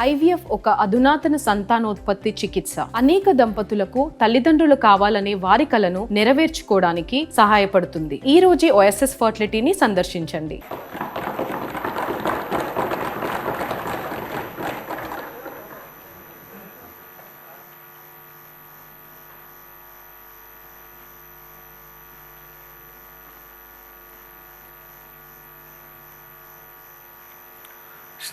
IVF ఒక అధునాతన సంతానోత్పత్తి చికిత్స. అనేక దంపతులకు తల్లిదండ్రులు కావాలనే వారి కలను నెరవేర్చుకోవడానికి సహాయపడుతుంది. ఈ రోజే ఓఎస్ఎస్ ఫర్టిలిటీని సందర్శించండి.